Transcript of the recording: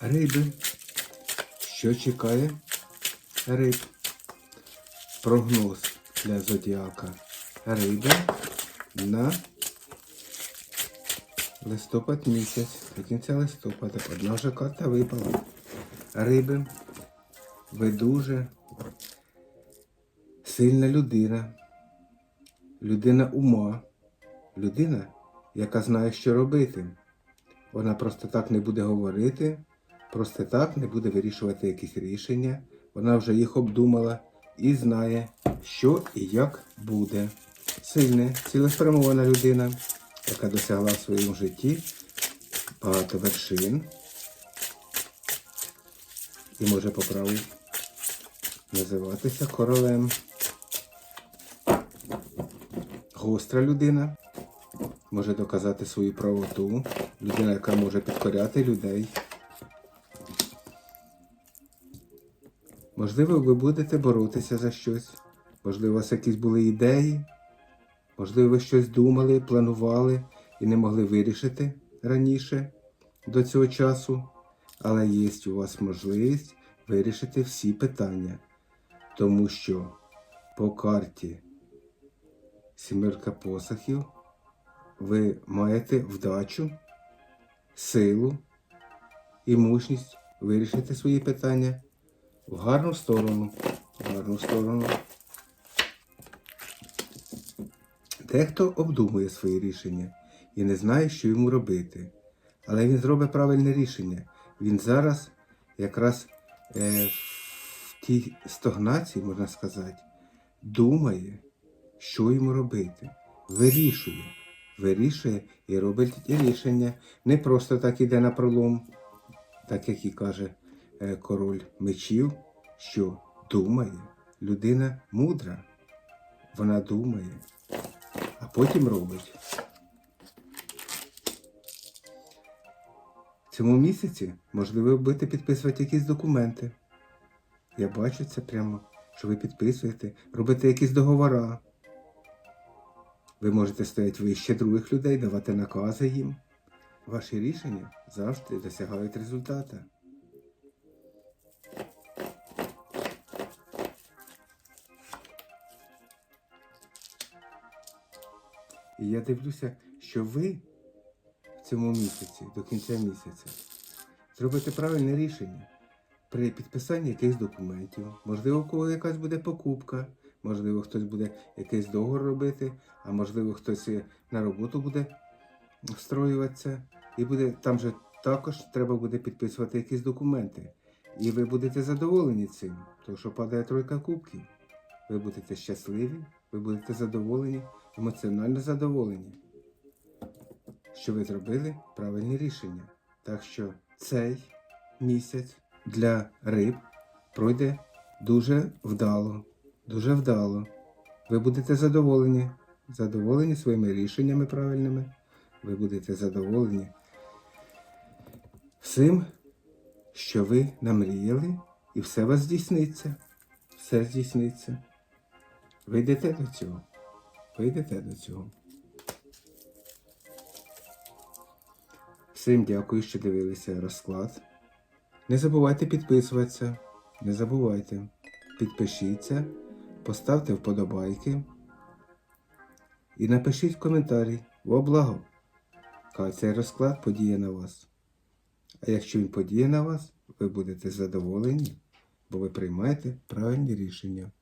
Риби. Що чекає риб? Прогноз для зодіака риби на листопад місяць. До кінця листопада одна вже карта випала. Риби. Ви дуже сильна людина. Людина ума. Людина, яка знає, що робити. Вона просто так не буде говорити, просто так не буде вирішувати якісь рішення. Вона вже їх обдумала і знає, що і як буде. Сильна, цілеспрямована людина, яка досягла в своєму житті багато вершин і може по праву називатися королем. Гостра людина може доказати свою правоту, людина, яка може підкоряти людей. Можливо, ви будете боротися за щось. Можливо, у вас якісь були ідеї, можливо, ви щось думали, планували і не могли вирішити раніше до цього часу, але є у вас можливість вирішити всі питання, тому що по карті сімерка посохів ви маєте вдачу, силу і мужність вирішити свої питання в гарну сторону. В гарну сторону. Дехто обдумує свої рішення і не знає, що йому робити. Але він зробить правильне рішення. Він зараз якраз е, в тій стогнації, можна сказати, думає, що йому робити. Вирішує. Вирішує і робить рішення. Не просто так іде на пролом, так як і каже е, король мечів, що думає. Людина мудра. Вона думає, а потім робить. В цьому місяці можливо будете підписувати якісь документи. Я бачу це прямо, що ви підписуєте, робите якісь договори. Ви можете стояти вище других людей, давати накази їм. Ваші рішення завжди досягають результату. І я дивлюся, що ви в цьому місяці, до кінця місяця, зробите правильне рішення при підписанні якихось документів. Можливо, у кого якась буде покупка, можливо, хтось буде якийсь договор робити, а можливо, хтось на роботу буде встроюватися. І буде там же також треба буде підписувати якісь документи. І ви будете задоволені цим, тому що падає тройка кубків. Ви будете щасливі, ви будете задоволені, емоціонально задоволені, що ви зробили правильні рішення. Так що цей місяць для риб пройде дуже вдало, дуже вдало. Ви будете задоволені, задоволені своїми рішеннями правильними. Ви будете задоволені всім, що ви намріяли, і все вас здійсниться. Все здійсниться. Ви йдете до цього. Ви йдете до цього. Всім дякую, що дивилися розклад. Не забувайте підписуватися. Не забувайте. Підпишіться, поставте вподобайки і напишіть коментарі. Во благо! Хай цей розклад подіє на вас. А якщо він подіє на вас, ви будете задоволені, бо ви приймаєте правильні рішення.